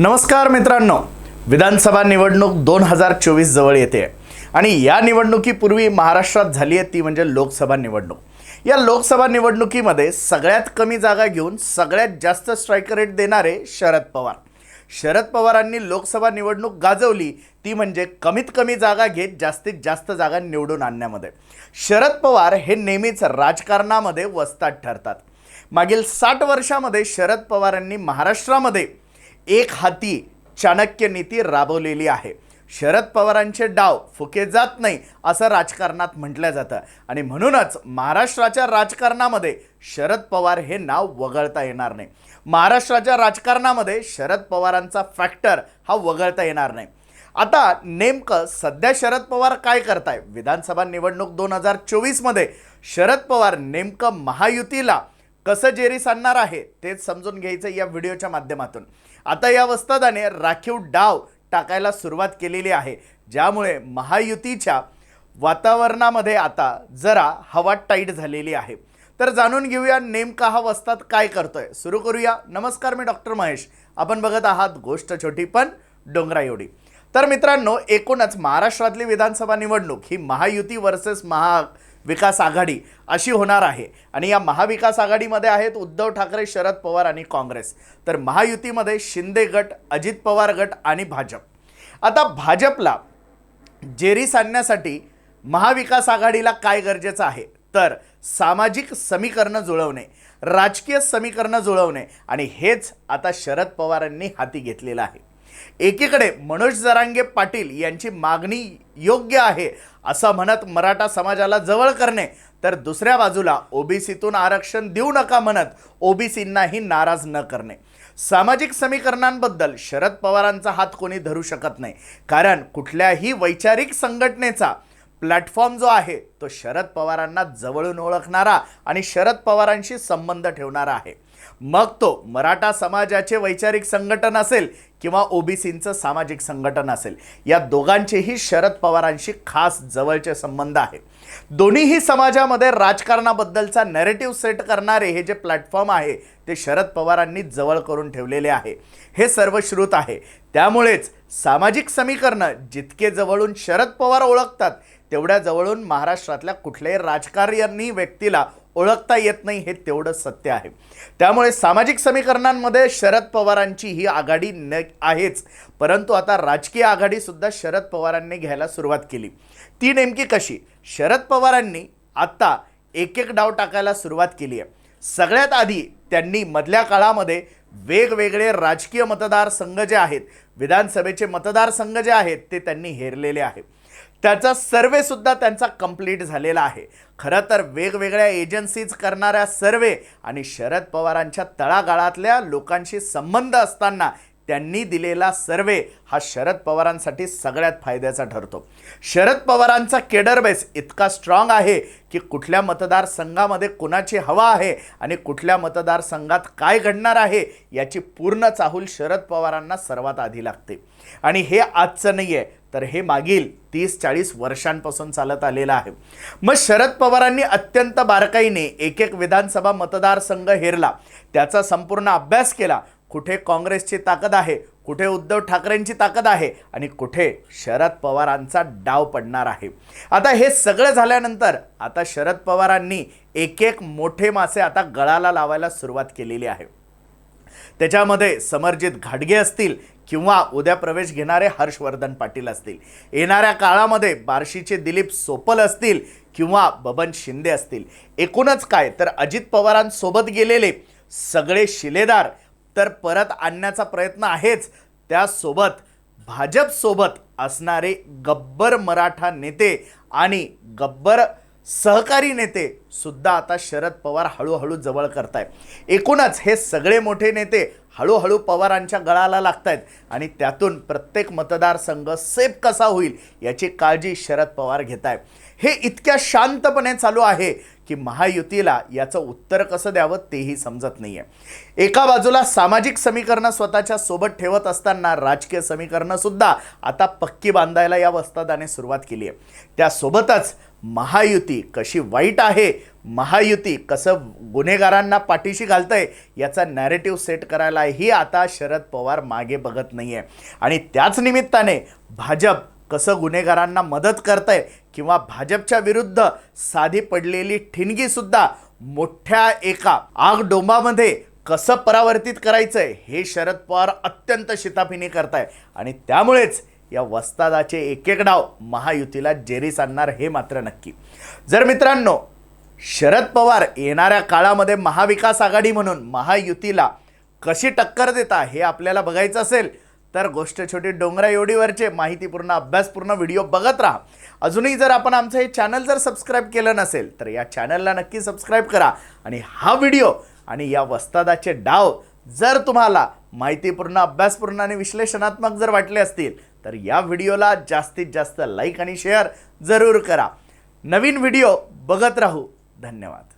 नमस्कार मित्रांनो. विधानसभा निवडणूक दोन हजार चोवीस जवळ येते. आणि या निवडणुकीपूर्वी महाराष्ट्रात झाली आहे ती म्हणजे लोकसभा निवडणूक. या लोकसभा निवडणुकीमध्ये सगळ्यात कमी जागा घेऊन सगळ्यात जास्त स्ट्राईक रेट देणारे शरद पवार. शरद पवारांनी लोकसभा निवडणूक गाजवली ती म्हणजे कमीत कमी जागा घेत जास्तीत जास्त जागा निवडून आणण्यामध्ये. शरद पवार हे नेहमीच राजकारणामध्ये वस्तात ठरतात. मागील साठ वर्षामध्ये शरद पवारांनी महाराष्ट्रामध्ये एक हाती चाणक्य नीती राबवलेली आहे. शरद पवारांचे डाव फुके जात नाही असं राजकारणात म्हटलं जातं. आणि म्हणूनच महाराष्ट्राच्या राजकारणामध्ये शरद पवार हे नाव वगळता येणार नाही. महाराष्ट्राच्या राजकारणामध्ये शरद पवारांचा फॅक्टर हा वगळता येणार नाही. आता नेमकं सध्या शरद पवार काय करताय? विधानसभा निवडणूक दोन हजार चोवीसमध्ये शरद पवार नेमकं महायुतीला कसं जेरीस आणणार आहे तेच समजून घ्यायचं या व्हिडिओच्या माध्यमातून. आता या वस्तादाने राखीव डाव टाकायला सुरुवात केलेली आहे ज्यामुळे महायुतीच्या वातावरणामध्ये आता जरा हवा टाईट झालेली आहे. तर जाणून घेऊया नेमका हा वस्ताद काय करतोय. सुरू करूया. नमस्कार मी डॉक्टर महेश. आपण बघत आहात गोष्ट छोटी पण डोंगरा एवढी. तर मित्रांनो एकूणच महाराष्ट्रातली विधानसभा निवडणूक ही महायुती वर्सेस महा विकास आघाडी अशी होणार आहे. आणि या महाविकास आघाडीमध्ये आहेत उद्धव ठाकरे शरद पवार आणि काँग्रेस. तर महायुतीमध्ये शिंदे गट अजित पवार गट आणि भाजप. आता भाजपला जेरी आणण्यासाठी महाविकास आघाडीला काय गरजेचं आहे? तर सामाजिक समीकरणं जुळवणे राजकीय समीकरणं जुळवणे आणि हेच आता शरद पवारांनी हाती घेतलेलं आहे. एकीकडे मनोज जरांगे पाटील यांची मागणी योग्य आहे असं म्हणत मराठा समाजाला जवळ करणे तर दुसऱ्या बाजूला ओबीसीतून आरक्षण देऊ नका म्हणत ओबीसींनाही नाराज न करणे. सामाजिक समीकरणांबद्दल शरद पवारांचा हात कोणी धरू शकत नाही. कारण कुठल्याही वैचारिक संघटनेचा प्लॅटफॉर्म जो आहे तो शरद पवारांना जवळून ओळखणारा आणि शरद पवारांशी संबंध ठेवणारा आहे. मग तो मराठा समाजाचे वैचारिक संघटन असेल किंवा ओबीसींचं सामाजिक संघटन असेल. या दोघांचेही शरद पवारांशी खास जवळचे संबंध आहे दोन्हीही समाजामध्ये राजकारणाबद्दलचा नॅरेटिव्ह सेट करणारे हे जे प्लॅटफॉर्म आहे ते शरद पवारांनी जवळ करून ठेवलेले आहे. हे सर्वश्रुत आहे. त्यामुळेच सामाजिक समीकरणं जितके जवळून शरद पवार ओळखतात तेवढ्या जवळून महाराष्ट्रातल्या कुठल्याही राजकारणी व्यक्तीला ओळखता येत नाही हे तेवढं सत्य आहे. त्यामुळे सामाजिक समीकरणांमध्ये शरद पवारांची ही आघाडी न आहेच. परंतु आता राजकीय आघाडीसुद्धा शरद पवारांनी घ्यायला सुरुवात केली. ती नेमकी कशी? शरद पवारांनी आत्ता एक एक डाव टाकायला सुरुवात केली आहे. सगळ्यात आधी त्यांनी मधल्या काळामध्ये वेगवेगळे राजकीय मतदारसंघ जे आहेत विधानसभेचे मतदारसंघ जे आहेत ते त्यांनी हेरलेले आहे त्याचा सर्वेसुद्धा त्यांचा कंप्लीट झालेला आहे. खरं तर वेगवेगळ्या एजन्सीज करणाऱ्या सर्वे आणि शरद पवारांच्या तळागाळातल्या लोकांशी संबंध असताना त्यांनी दिलेला सर्वे हा शरद पवारांसाठी सगळ्यात फायद्याचा ठरतो. शरद पवारांचा केडर बेस इतका स्ट्रॉंग आहे की कुठल्या मतदारसंघामध्ये कुणाची हवा आहे आणि कुठल्या मतदारसंघात काय घडणार आहे याची पूर्ण चाहूल शरद पवारांना सर्वात आधी लागते. आणि हे आजचं नाही आहे तर हे मागील तीस चाळीस वर्षांपासून चालत आलेलं आहे. मग शरद पवारांनी अत्यंत बारकाईने एक एक विधानसभा मतदारसंघ हेरला. त्याचा संपूर्ण अभ्यास केला. कुठे काँग्रेसची ताकद आहे? कुठे उद्धव ठाकरेंची ताकद आहे? आणि कुठे शरद पवारांचा डाव पडणार आहे? आता हे सगळं झाल्यानंतर आता शरद पवारांनी एक एक मोठे मासे आता गळाला लावायला सुरुवात केलेली आहे. त्याच्यामध्ये समरजित घाटगे असतील किंवा उद्या प्रवेश घेणारे हर्षवर्धन पाटील असतील. येणाऱ्या काळामध्ये बार्शीचे दिलीप सोपल असतील किंवा बबन शिंदे असतील. एकूणच काय? तर अजित पवारांसोबत गेलेले सगळे शिलेदार तर परत आणण्याचा प्रयत्न आहेच. त्यासोबत भाजपसोबत असणारे गब्बर मराठा नेते आणि गब्बर सहकारी नेते सुद्धा आता शरद पवार हळूहळू जवळ करतायत. एकूणच हे सगळे मोठे नेते हळूहळू पवारांच्या गळाला लागत आहेत आणि त्यातून प्रत्येक मतदारसंघ सेफ कसा होईल याची काळजी शरद पवार घेत आहे हे इतक्या शांतपणे चालू आहे की महायुतीला याचं उत्तर कसं द्यावं तेही समजत नाही आहे एका बाजूला सामाजिक समीकरणं स्वतःच्या सोबत ठेवत असताना राजकीय समीकरणंसुद्धा आता पक्की बांधायला या वस्तादाने सुरुवात केली आहे. त्यासोबतच महायुती कशी वाईट आहे महायुती कसं गुन्हेगारांना पाठीशी घालतंय याचा नॅरेटिव्ह सेट करायलाही आता शरद पवार मागे बघत नाही आहे आणि त्याच निमित्ताने भाजप कसं गुन्हेगारांना मदत करतंय किंवा भाजपच्या विरुद्ध साधी पडलेली ठिणगीसुद्धा मोठ्या एका आगडोंबामध्ये कसं परावर्तित करायचंय हे शरद पवार अत्यंत शिताफिनी करताय. आणि त्यामुळेच या वस्तादाचे एक एक डाव महायुतीला जेरीस आणणार हे मात्र नक्की. जर मित्रांनो शरद पवार येणाऱ्या काळामध्ये महाविकास आघाडी म्हणून महायुतीला कशी टक्कर देता हे आपल्याला बघायचं असेल तर गोष्ट छोटी डोंगरा एवढीवरचे माहितीपूर्ण अभ्यासपूर्ण व्हिडिओ बघत राहा. अजूनही जर आपण आमचं हे चॅनल जर सबस्क्राईब केलं नसेल तर या चॅनलला नक्की सबस्क्राईब करा. आणि हा व्हिडिओ आणि या वस्तादाचे डाव जर तुम्हाला माहितीपूर्ण अभ्यासपूर्ण आणि विश्लेषणात्मक जर वाटले असतील तर या व्हिडिओला जास्तीत जास्त लाईक आणि शेअर जरूर करा. नवीन व्हिडिओ बघत राहू. धन्यवाद.